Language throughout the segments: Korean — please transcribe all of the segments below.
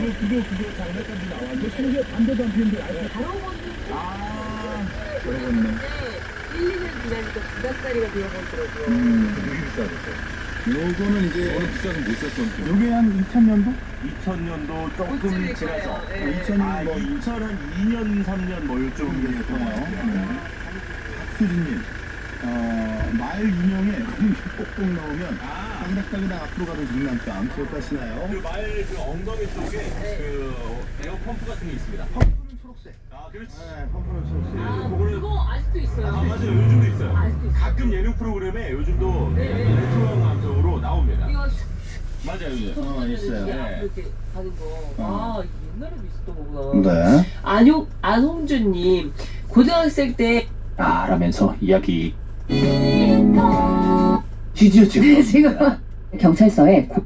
아, 그거 그거 장난감도 나와. 이거 심지어 담배도 안 피는데 아예 아 그러겠네. 네, 1, 2년 지나니까 두 달짜리가 되어버리더라고요. 음 되게 비싸졌어. 요거는 이제 오늘 비싸서 못 샀던 요게 한 2000년도? 2000년도 조금 지나서. 예. 2000년 아뭐 2002년 3년 뭐 요쯤 됐던 것 같아요 네. 박수진님, 어, 말 유명에 꼭꼭 넣으면 땅닥땅이랑 앞으로 가는 장난감 기억하시나요? 그 말 그 엉덩이 쪽에 그 에어 펌프 같은 게 있습니다 펌프는 초록색. 아 그렇지 네, 펌프는 초록색. 아, 그거를- 그거 아직도 있어요. 아 맞아요 요즘도 있어요 아직도 있어요. 가끔 예능 프로그램에 요즘도 네, 네. 레트로 감성으로 나옵니다 이거 맞아요 예. 어, 있어요. 이렇게 네. 이렇게 하는 거. 아, 이게 옛날에도 있었던 네. 거구나. 안용, 안홍준님, 고등학생 때. 아 라면서 이야기 지지어 지금 지금 경찰서에 고-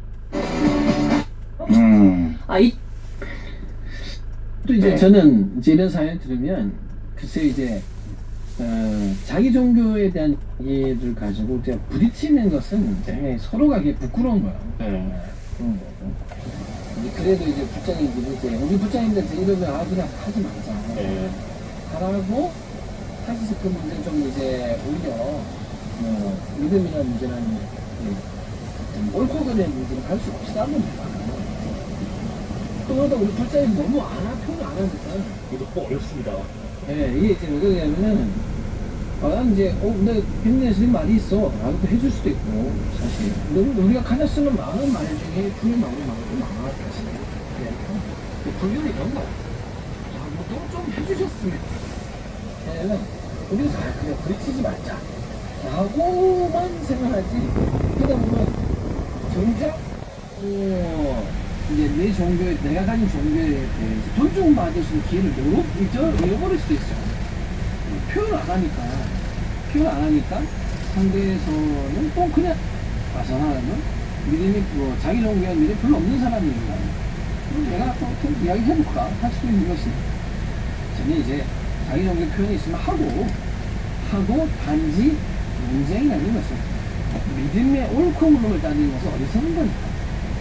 음. 아, 이, 또 이제 네. 저는 이제 이런 사연 들으면 글쎄 이제 어, 자기 종교에 대한 이해를 가지고 이제 부딪히는 것은 이제 서로가 이게 부끄러운 거예요. 네. 그런 거고. 이제 그래도 이제 부장님들이 이제 우리 부장님들한테 이러면 아 그냥 하지 말자. 네. 하라고 사실 그 문제 좀 이제 오히려 뭐 믿음이나 문제는 예, 옳고 그름의 문제는 갈 수 없다는 겁니다. 또 그러다 우리 불자님 너무 안 하, 표현 안 하니까. 이거 어렵습니다 예, 이게 지금 왜 그러냐면은, 아, 난 이제, 어, 근데 팬네스님 말이 있어. 라고 또 해줄 수도 있고, 사실. 근데 우리가 가장 쓰는 많은 말 중에 불륜 나오는 말도 많아, 사실. 예. 불륜이 이런 거야. 야, 뭐좀 해주셨으면. 얘는 우리가 잘 그냥 부딪히지 말자. 라고만 생각하지. 그러다 보면, 정작, 어, 이제 내 종교에, 내가 가진 종교에 대해서 존중받을 수 있는 기회를 잃어, 잊어, 잃어버릴 수도 있어요. 표현 안 하니까, 표현 안 하니까 상대에서는 또 그냥 벗어나면 믿음이, 뭐, 자기 종교에 믿음이 별로 없는 사람이니까. 그럼 내가 또 어떻게 이야기 해볼까? 할 수도 있는 것이. 저는 이제 자기 종교 표현이 있으면 하고, 하고 단지 문제라는 것은 믿음의 옳고 그름을 따지는 것은 어리석은 거니까.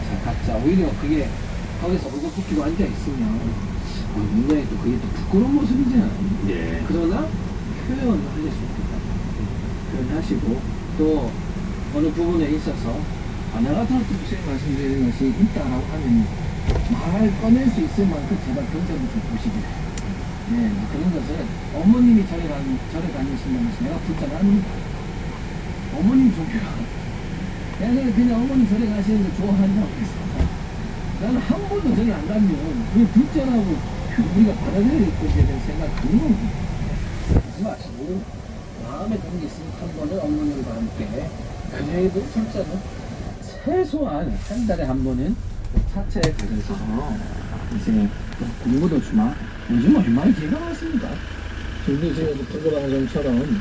자, 각자 오히려 그게 거기서 얼굴 굽히고 앉아 있으면 아, 굉장히 또 그게 또 부끄러운 모습이잖아요. 예. 그러나 표현을 하실 수 있다. 표현하시고 또 어느 부분에 있어서 아, 나 같은 선생님 말씀드리는 것이 있다라고 하면 말을 꺼낼 수 있을 만큼 제발 점을 좀 보시길. 네, 그런 것을 어머님이 절에 가, 절에 다니신다는 것이 내가 아닙니다. 어머님 종교가 내가 그냥 어머니 절에 가시는 거 좋아한다고 했어. 나는 한 번도 절에 안 가면 그게 불자라고 우리가 받아들여야 될 것에 대한 생각 안 해요. 하지 마시고 마음에 드는 게 있으면 한 번은 어머님과 함께 그래도 불자는 최소한 한 달에 한 번은 차체에 가셔서 이제 공부도 주마 요즘 얼마나 기회가 많습니다. 저도 제가 불교방송처럼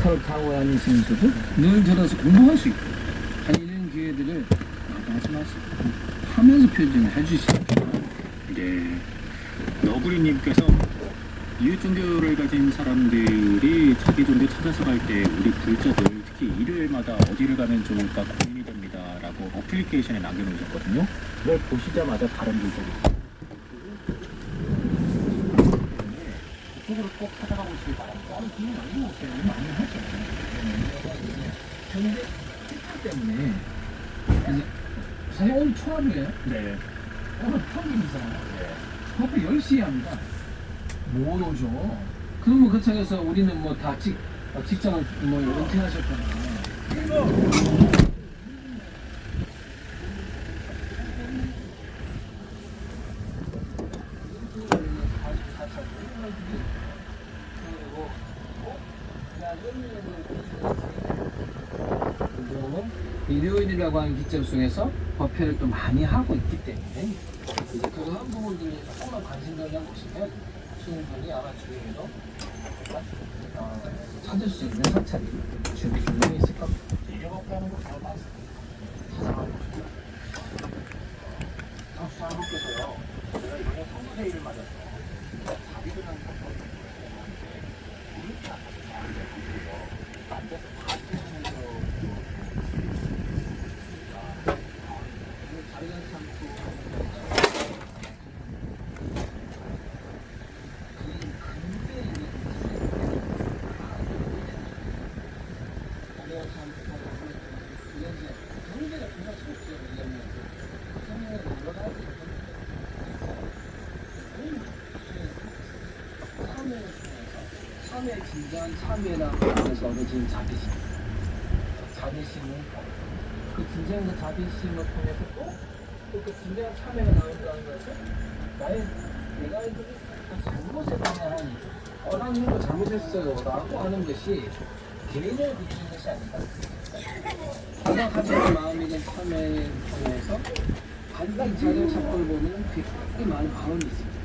차를 타고 다니시면서도 늘 들어서 공부할 수 있고 아니 이런 기회들을 마시고 하면서 표현을 해주시면 네. 너구리님께서 이웃 종교를 가진 사람들이 자기 종교 찾아서 갈 때 우리 불자들 특히 일요일마다 어디를 가면 좋을까 고민이 됩니다라고 어플리케이션에 남겨놓으셨거든요. 그걸 보시자마자 다른 분들이 그쪽으로 꼭 찾아가보시기 바랍니다. 나는 그냥 많이 오세요. 많이 하죠. 현재 시차 때문에 이제 사실 오늘 초하루예요. 네. 오늘 평일이잖아요. 커피 10시에 합니다. 못 오죠. 그러면 그 차에서 우리는 뭐 다 직, 어, 직장을 뭐 은퇴하셨거나 일 요일이라고 하는 기점 속에서 법회를 또 많이 하고 있기 때문에 이제 그런 부분들이 조금만 관심을 해보시면 충분히 아마 주위에도 어, 찾을 수 있는 사찰이 준비 분명히 있을 겁니다. 이력업계 하는 거잘. 찾아가 보시고 상수장님께서요 제가 이번에 자비를 하는 거 그렇게 안 해서 앉아서 다 쓰면서 핵심의 진정한 참여라고 하면서 얻어지는 자비심. 자비심은 그 진정한 그 자비심을 통해서 또, 또그 진정한 참여가 나온다는 것은 나의 내가 그 잘못에 대한 어랑이 거 잘못했어요 라고 하는 것이 개인을 비추는 것이 아니다. 가장 가진 마음이든 참여에 통해서 가장 자료 찾고를 보면 굉장히 많은 발언이 있습니다.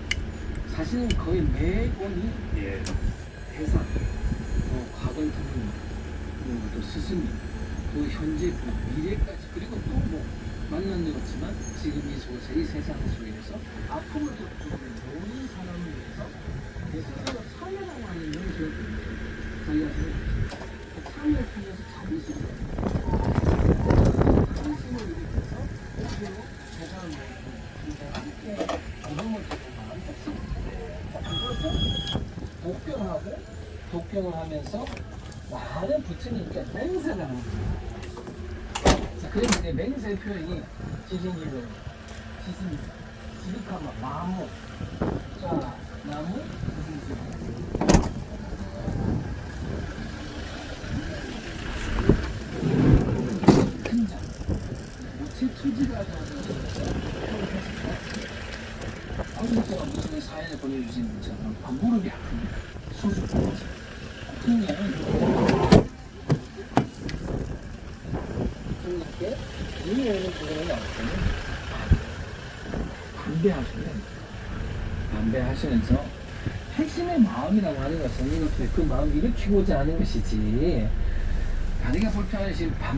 사실은 거의 매번이 예. 대사, 또 과거의 부모님, 그리고 또 스승님, 또 현재 부 미래까지 그리고 또 뭐 만난 적 없지만 지금 이 속에서 이 세상 속에서 아픔을 겪고 있는 모든 사람을 위해서 내 스스로 참여라고 하는 것을 자기가 생각했습니다. 그 참여를 통해서 자비심을 자비심을 일으켜서 오히려 세상을 위해서 함께 어둠을 겪고 나간 것입니다. 그것은 독경하고 독경을 하면서 많은 부처님께 맹세를 하는 거예요. 자, 그래서 이제 맹세 표현이 지진기로 지진, 지리카마, 나무. 자, 나무, 지진기. 큰 장. 모체 투지가 되어서. 아버지가 무슨 사연을 보내주신 것처럼 아, 무릎이 아픕니다. 수술 거지. 그러면 이렇게 눈이 오는 부분은 없으면 반배하시면 반배하시면서 핵심의 마음이라고 하는 것은 이렇게 그 마음을 일으키고자 하는 것이지. 다리가 불편하신 반